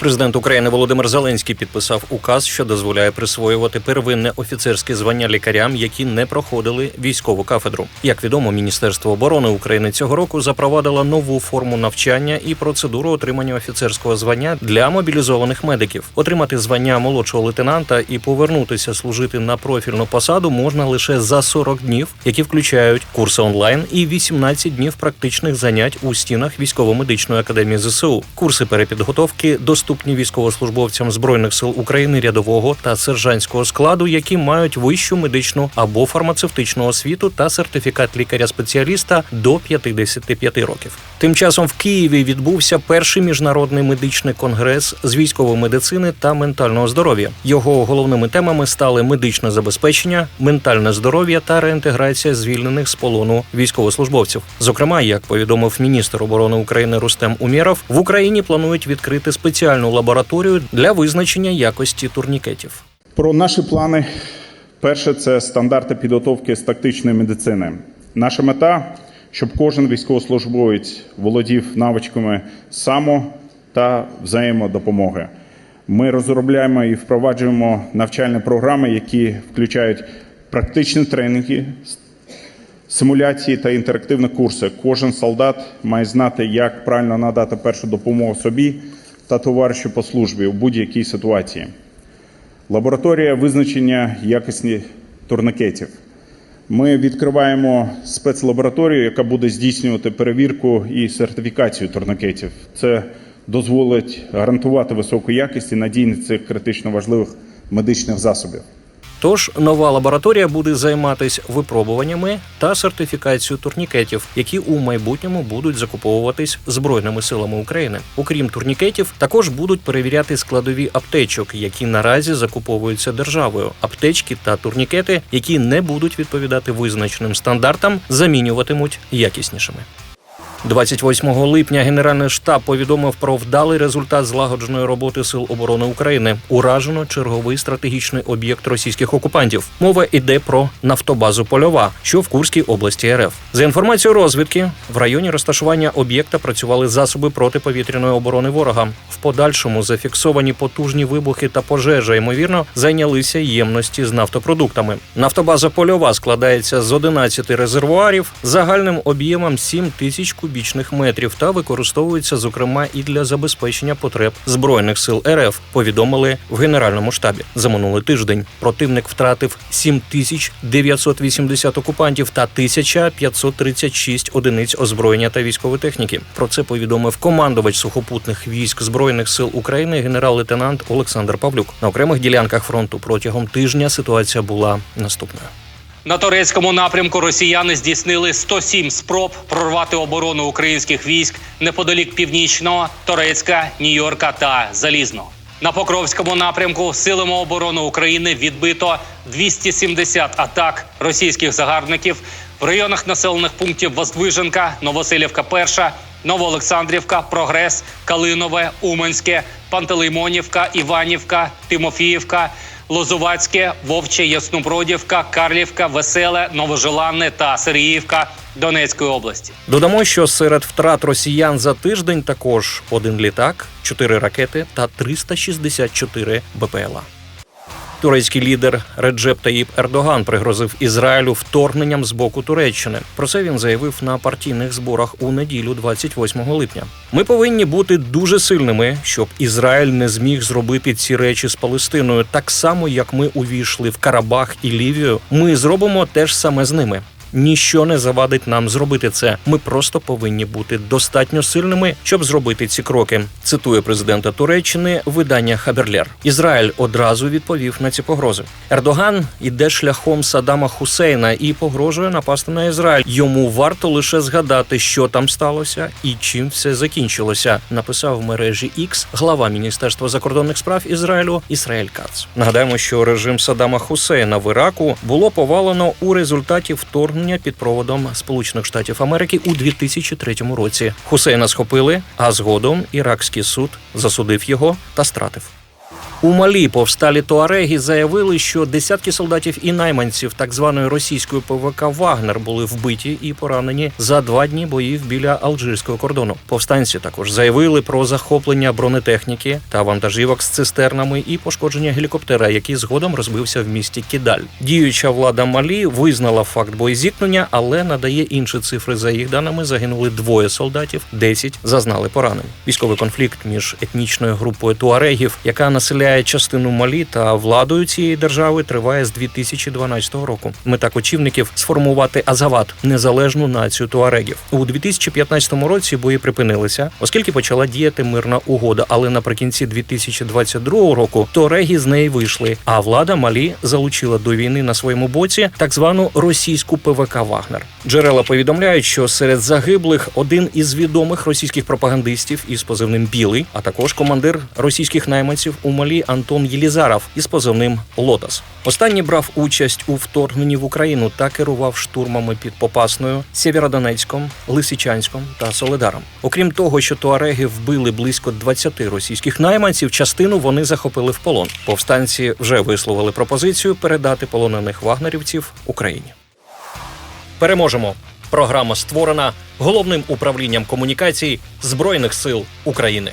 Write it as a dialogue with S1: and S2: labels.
S1: Президент України Володимир Зеленський підписав указ, що дозволяє присвоювати первинне офіцерське звання лікарям, які не проходили військову кафедру. Як відомо, Міністерство оборони України цього року запровадило нову форму навчання і процедуру отримання офіцерського звання для мобілізованих медиків. Отримати звання молодшого лейтенанта і повернутися служити на профільну посаду можна лише за 40 днів, які включають курси онлайн і 18 днів практичних занять у стінах військово-медичної академії ЗСУ. Курси перепідготовки доступні військовослужбовцям збройних сил України рядового та сержантського складу, які мають вищу медичну або фармацевтичну освіту та сертифікат лікаря-спеціаліста до 55 років. Тим часом в Києві відбувся перший міжнародний медичний конгрес з військової медицини та ментального здоров'я. Його головними темами стали медичне забезпечення, ментальне здоров'я та реінтеграція звільнених з полону військовослужбовців. Зокрема, як повідомив міністр оборони України Рустем Умєров, в Україні планують відкрити спеціальну лабораторію для визначення якості турнікетів.
S2: Про наші плани. Перше це стандарти підготовки з тактичної медицини. Наша мета, щоб кожен військовослужбовець володів навичками само та взаємодопомоги. Ми розробляємо і впроваджуємо навчальні програми, які включають практичні тренінги, симуляції та інтерактивні курси. Кожен солдат має знати, як правильно надати першу допомогу собі та товаришу по службі у будь-якій ситуації. Лабораторія визначення якості турникетів. Ми відкриваємо спецлабораторію, яка буде здійснювати перевірку і сертифікацію турникетів. Це дозволить гарантувати високу якість і надійність цих критично важливих медичних засобів.
S1: Тож нова лабораторія буде займатися випробуваннями та сертифікацією турнікетів, які у майбутньому будуть закуповуватись збройними силами України. Окрім турнікетів, також будуть перевіряти складові аптечок, які наразі закуповуються державою. Аптечки та турнікети, які не будуть відповідати визначеним стандартам, замінюватимуть якіснішими. 28 липня Генеральний штаб повідомив про вдалий результат злагодженої роботи сил оборони України. Уражено черговий стратегічний об'єкт російських окупантів. Мова йде про нафтобазу Польова, що в Курській області РФ. За інформацією розвідки, в районі розташування об'єкта працювали засоби протиповітряної оборони ворога. В подальшому зафіксовані потужні вибухи та пожежа. Ймовірно, зайнялися ємності з нафтопродуктами. Нафтобаза Польова складається з 11 резервуарів загальним об'ємом 7 тисяч кубічних метрів та використовується зокрема і для забезпечення потреб збройних сил РФ. Повідомили в генеральному штабі. За минулий тиждень противник втратив 7980 окупантів та 1536 одиниць озброєння та військової техніки. Про це повідомив командувач сухопутних військ збройних сил України генерал-лейтенант Олександр Павлюк. На окремих ділянках фронту протягом тижня ситуація була наступною.
S3: На турецькому напрямку росіяни здійснили 107 спроб прорвати оборону українських військ неподалік північного, Торецька, Нью-Йорка та Залізного. На Покровському напрямку силами оборони України відбито 270 атак російських загарбників в районах населених пунктів Воздвиженка, Новоселівка, Перша, Новоолександрівка, Прогрес, Калинове, Уманське, Пантелеймонівка, Іванівка, Тимофіївка. Лозувацьке, Вовче, Яснобродівка, Карлівка, Веселе, Новожеланне та Сергіївка Донецької області.
S1: Додамо, що серед втрат росіян за тиждень також один літак, чотири ракети та 364 БПЛА. Турецький лідер Реджеп Таїп Ердоган пригрозив Ізраїлю вторгненням з боку Туреччини. Про це він заявив на партійних зборах у неділю, 28 липня. Ми повинні бути дуже сильними, щоб Ізраїль не зміг зробити ці речі з Палестиною, так само як ми увійшли в Карабах і Лівію. Ми зробимо те ж саме з ними. Ніщо не завадить нам зробити це. Ми просто повинні бути достатньо сильними, щоб зробити ці кроки. Цитує президента Туреччини видання Хаберлер. Ізраїль одразу відповів на ці погрози. Ердоган іде шляхом Саддама Хусейна і погрожує напасти на Ізраїль. Йому варто лише згадати, що там сталося і чим все закінчилося. Написав в мережі X глава міністерства закордонних справ Ізраїлю Ісраїль Кац. Нагадаємо, що режим Саддама Хусейна в Іраку було повалено у результаті вторгнення під проводом Сполучених Штатів Америки у 2003 році. Хусейна схопили, а згодом іракський суд засудив його та стратив. У Малі повсталі туареги заявили, що десятки солдатів і найманців так званої російської ПВК Вагнер були вбиті і поранені за два дні боїв біля алжирського кордону. Повстанці також заявили про захоплення бронетехніки та вантажівок з цистернами і пошкодження гелікоптера, який згодом розбився в місті Кідаль. Діюча влада Малі визнала факт боєзіткнення, але надає інші цифри. За їх даними загинули двоє солдатів, 10 зазнали поранень. Військовий конфлікт між етнічною групою туарегів, яка населяє частину Малі та владою цієї держави, триває з 2012 року. Мета кочівників сформувати Азават незалежну націю туарегів. У 2015 році бої припинилися, оскільки почала діяти мирна угода. Але наприкінці 2022 року туареги з неї вийшли. А влада Малі залучила до війни на своєму боці так звану російську ПВК Вагнер. Джерела повідомляють, що серед загиблих один із відомих російських пропагандистів із позивним Білий, а також командир російських найманців у Малі Антон Єлізаров із позивним Лотос. Останній брав участь у вторгненні в Україну та керував штурмами під Попасною, Сєвєродонецьком, Лисичанськом та Соледаром. Окрім того, що туареги вбили близько 20 російських найманців, частину вони захопили в полон. Повстанці вже висловили пропозицію передати полонених вагнерівців Україні. Переможемо. Програма створена головним управлінням комунікацій Збройних сил України.